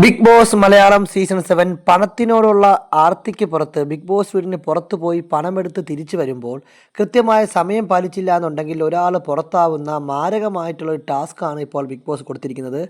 Big boss Malayalam season seven പണത്തിനോടുള്ള ആർത്തിക്ക് പുറത്ത് big boss വീടിന് പുറത്തു പോയി പണമെടുത്ത് തിരിച്ചു വരുമ്പോൾ കൃത്യമായ സമയം പാലിച്ചില്ല എന്നുണ്ടെങ്കിൽ ഒരാൾ പുറത്താവുന്ന മാരകമായിട്ടുള്ള ഒരു ടാസ്ക്കാണ് ഇപ്പോൾ ബിഗ് ബോസ് കൊടുത്തിരിക്കുന്നത്.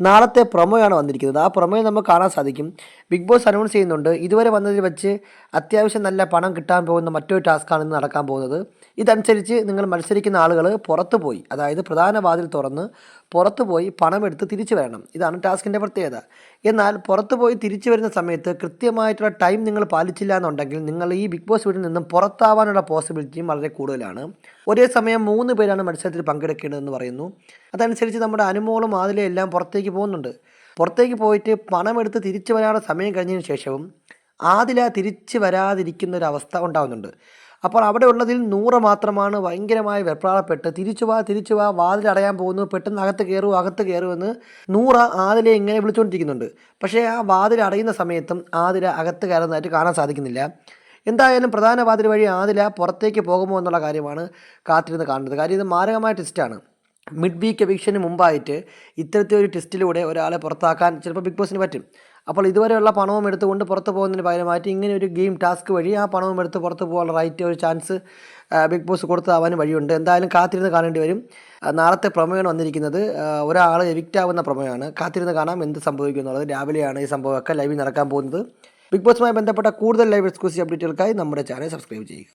നാളത്തെ പ്രൊമോയാണ് വന്നിരിക്കുന്നത്. ആ പ്രൊമോയെ നമുക്ക് കാണാൻ സാധിക്കും. ബിഗ് ബോസ് അനൗൺസ് ചെയ്യുന്നുണ്ട്. ഇതുവരെ വന്നതിൽ വെച്ച് അത്യാവശ്യം നല്ല പണം കിട്ടാൻ പോകുന്ന മറ്റൊരു ടാസ്ക്കാണ് ഇന്ന് നടക്കാൻ പോകുന്നത്. ഇതനുസരിച്ച് നിങ്ങൾ മത്സരിക്കുന്ന ആളുകൾ പുറത്തു പോയി അതായത് പ്രധാന വാതിൽ തുറന്ന് പുറത്തു പോയി പണമെടുത്ത് തിരിച്ചു വരണം. ഇതാണ് ടാസ്കിന്റെ പ്രത്യേകത. എന്നാൽ പുറത്തു പോയി തിരിച്ചു വരുന്ന സമയത്ത് കൃത്യമായിട്ടുള്ള ടൈം നിങ്ങൾ പാലിച്ചില്ല എന്നുണ്ടെങ്കിൽ നിങ്ങൾ ഈ ബിഗ് ബോസ് വീട്ടിൽ നിന്നും പുറത്താവാനുള്ള പോസിബിലിറ്റിയും വളരെ കൂടുതലാണ്. ഒരേ സമയം മൂന്ന് പേരാണ് മത്സരത്തിൽ പങ്കെടുക്കേണ്ടതെന്ന് പറയുന്നു. അതനുസരിച്ച് നമ്മുടെ അനുമോളും ആദിലെ എല്ലാം പുറത്തേക്ക് പോകുന്നുണ്ട്. പുറത്തേക്ക് പോയിട്ട് പണമെടുത്ത് തിരിച്ചു വരാനുള്ള സമയം കഴിഞ്ഞതിന് ശേഷവും ആദില തിരിച്ചു വരാതിരിക്കുന്ന ഒരു അവസ്ഥ ഉണ്ടാകുന്നുണ്ട് അപ്പോൾ അവിടെ ഉള്ളതിൽ നൂറ് മാത്രമാണ് ഭയങ്കരമായി വെപ്രാളപ്പെട്ട് തിരിച്ചു വാ തിരിച്ചു വാ വാതിൽ അടയാൻ പോകുന്നു പെട്ടെന്ന് അകത്ത് കയറൂ അകത്ത് കയറുമെന്ന് നൂറ ആതിലെ ഇങ്ങനെ വിളിച്ചുകൊണ്ടിരിക്കുന്നുണ്ട്. പക്ഷേ ആ വാതിൽ അടയുന്ന സമയത്തും ആദില അകത്ത് കയറുന്നതായിട്ട് കാണാൻ സാധിക്കുന്നില്ല. എന്തായാലും പ്രധാന വാതിൽ വഴി ആതില പുറത്തേക്ക് പോകുമോ എന്നുള്ള കാര്യമാണ് കാത്തിരുന്ന് കാണുന്നത്. കാര്യം ഇത് മാരകമായ ടെസ്റ്റാണ് മിഡ് വീക്ക് എവിക്ഷന് മുമ്പായിട്ട് ഇത്തരത്തിൽ ഒരു ടെസ്റ്റിലൂടെ ഒരാളെ പുറത്താക്കാൻ ചിലപ്പോൾ ബിഗ് ബോസിന് പറ്റും. അപ്പോൾ ഇതുവരെയുള്ള പണവും എടുത്തുകൊണ്ട് പുറത്ത് പോകുന്നതിന് പകരമായിട്ട് ഇങ്ങനെ ഒരു ഗെയിം ടാസ്ക് വഴി ആ പണവും എടുത്ത് പുറത്ത് പോകാനുള്ള റൈറ്റ് ഒരു ചാൻസ് ബിഗ് ബോസ് കൊടുത്താവാനും വഴിയുണ്ട്. എന്തായാലും കാത്തിരുന്ന് കാണേണ്ടി വരും. നാളത്തെ പ്രമേയമാണ് വന്നിരിക്കുന്നത് ഒരാൾ എവിക്റ്റ് ആവുന്ന പ്രമേയമാണ്. കാത്തിരുന്ന് കാണാം എന്ത് സംഭവിക്കും എന്നുള്ളത്. രാവിലെയാണ് ഈ സംഭവമൊക്കെ ലൈവിൽ നടക്കാൻ പോകുന്നത്. ബിഗ് ബോസുമായി ബന്ധപ്പെട്ട കൂടുതൽ ലൈവ് എക്സ്ക്ലൂസീവ് അപ്ഡേറ്റുകൾക്കായി നമ്മുടെ ചാനൽ സബ്സ്ക്രൈബ് ചെയ്യുക.